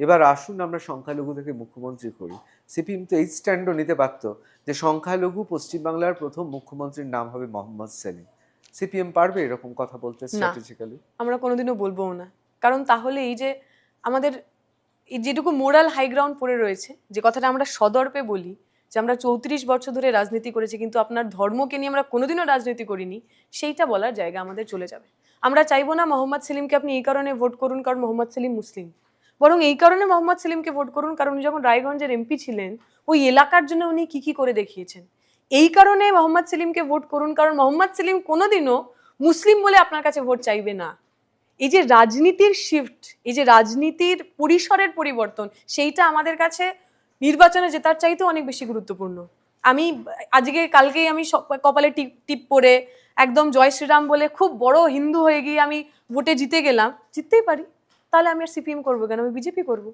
এবার আসুন আমরা সংখ্যালঘু থেকে মুখ্যমন্ত্রী করি। সিপিএম তো এই স্ট্যান্ডও নিতে পারত যে সংখ্যালঘু পশ্চিমবাংলার প্রথম মুখ্যমন্ত্রীর নাম হবে মোহাম্মদ সেলিম। সিপিএম পারবে এরকম কথা বলতে স্ট্র্যাটেজিক্যালি আমরা কোনোদিনও বলব না। কারণ তাহলে এই যে আমাদের এই যেটুকু মোরাল হাই গ্রাউন্ড পড়ে রয়েছে যে কথাটা আমরা সদর্পে বলি যে আমরা চৌত্রিশ বছর ধরে রাজনীতি করেছি কিন্তু আপনার ধর্মকে নিয়ে আমরা কোনোদিনও রাজনীতি করিনি সেইটা বলার জায়গা আমাদের চলে যাবে। আমরা চাইব না মোহাম্মদ সেলিমকে আপনি এই কারণে ভোট করুন কারণ মোহাম্মদ সেলিম মুসলিম। বরং এই কারণে মোহাম্মদ সেলিমকে ভোট করুন, কারণ উনি যখন রায়গঞ্জের এমপি ছিলেন, ওই এলাকার জন্য উনি কি কি করে দেখিয়েছেন? এই কারণে মোহাম্মদ সেলিমকে ভোট করুন, কারণ মোহাম্মদ সেলিম কোনোদিনও মুসলিম বলে আপনার কাছে ভোট চাইবে না। এই যে রাজনীতির শিফট এই যে রাজনীতির পরিসরের পরিবর্তন, সেইটা আমাদের কাছে নির্বাচনে জেতার চাইতেও অনেক বেশি গুরুত্বপূর্ণ। আমি আজকে, কালকেই আমি কপালে টিপ টিপ পরে একদম জয় শ্রীরাম বলে খুব বড় হিন্দু হয়ে গিয়ে আমি ভোটে জিতে গেলাম। জিততেই পারি। তাহলে আমি আর সিপিএম করব কেন? আমি বিজেপি করব।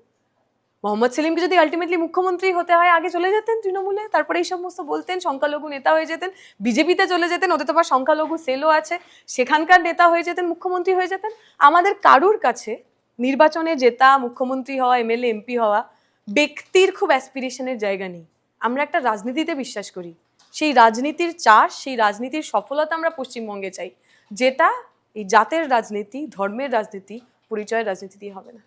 মোহাম্মদ সেলিমকে যদি আলটিমেটলি মুখ্যমন্ত্রী হতে হয়, আগে চলে যেতেন তৃণমূলে, তারপরে এই সমস্ত বলতেন, সংখ্যালঘু নেতা হয়ে যেতেন, বিজেপিতে চলে যেতেন, ওদের তো আবার সংখ্যালঘু সেলও আছে, সেখানকার নেতা হয়ে যেতেন, মুখ্যমন্ত্রী হয়ে যেতেন। আমাদের কারুর কাছে নির্বাচনে জেতা, মুখ্যমন্ত্রী হওয়া, এমএলএ, এমপি হওয়া, ব্যক্তির খুব অ্যাসপিরেশনের জায়গা নেই। আমরা একটা রাজনীতিতে বিশ্বাস করি। সেই রাজনীতির চাষ সেই রাজনীতির সফলতা আমরা পশ্চিমবঙ্গে চাই। যেটা এই জাতের রাজনীতি, ধর্মের রাজনীতি পরিচয়ের রাজনীতি দিয়ে হবে না।